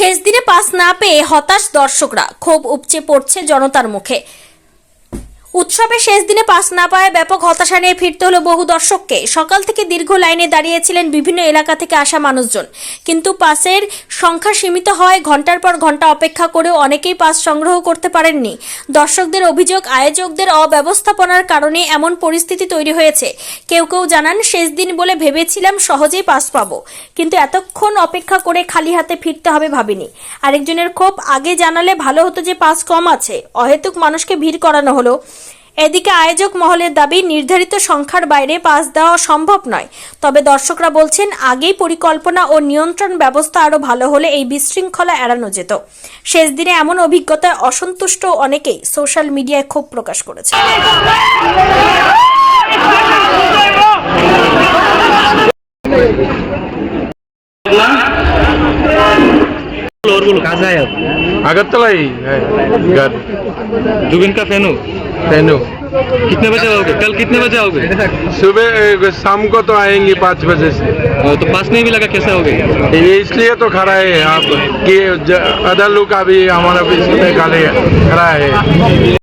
শেষ দিনে পাস না পেয়ে হতাশ দর্শকরা ক্ষোভ উপচে পড়ছে জনতার মুখে। উৎসবে শেষ দিনে পাস না পাওয়ায় ব্যাপক হতাশা নিয়ে ফিরতে হলো বহু দর্শককে। সকাল থেকে দীর্ঘ লাইনে দাঁড়িয়েছিলেন বিভিন্ন এলাকা থেকে আসা মানুষজন। কিন্তু পাসের সংখ্যা সীমিত হওয়ায় ঘণ্টার পর ঘণ্টা অপেক্ষা করেও অনেকেই পাস সংগ্রহ করতে পারেননি। দর্শকদের অভিযোগ, আয়োজকদের অব্যবস্থাপনার কারণে এমন পরিস্থিতি তৈরি হয়েছে। কেউ কেউ জানান, শেষ দিন বলে ভেবেছিলাম সহজেই পাস পাবো। কিন্তু এতক্ষণ অপেক্ষা করে খালি হাতে ফিরতে হবে ভাবিনি। আরেকজনের ক্ষোভ আগে জানালে ভালো হতো যে পাস কম আছে। অহেতুক মানুষকে ভিড় করানো হলো। এদিকে আয়োজক মহলের দাবি নির্ধারিত সংখ্যার বাইরে পাস দেওয়া সম্ভব নয় তবে দর্শকরা বলছেন আগেই পরিকল্পনা ও নিয়ন্ত্রণ ব্যবস্থা আরও ভালো হলে এই বিশৃঙ্খলা এড়ানো যেত শেষ দিনে এমন অভিজ্ঞতায় অসন্তুষ্ট অনেকেই সোশ্যাল মিডিয়ায় ক্ষোভ প্রকাশ করেছে और बोलो कहाँ से आए आप अगरतला ही है घर जुबिन का फैन हो तेनू कितने बजे आओगे? कल कितने बजे आओगे? सुबह शाम को तो आएँगे पाँच बजे से। तो पास नहीं भी लगा कैसे आओगे? ये इसलिए तो खड़ा है आप कि अदर लोग का भी हमारा इसमें खड़ा है।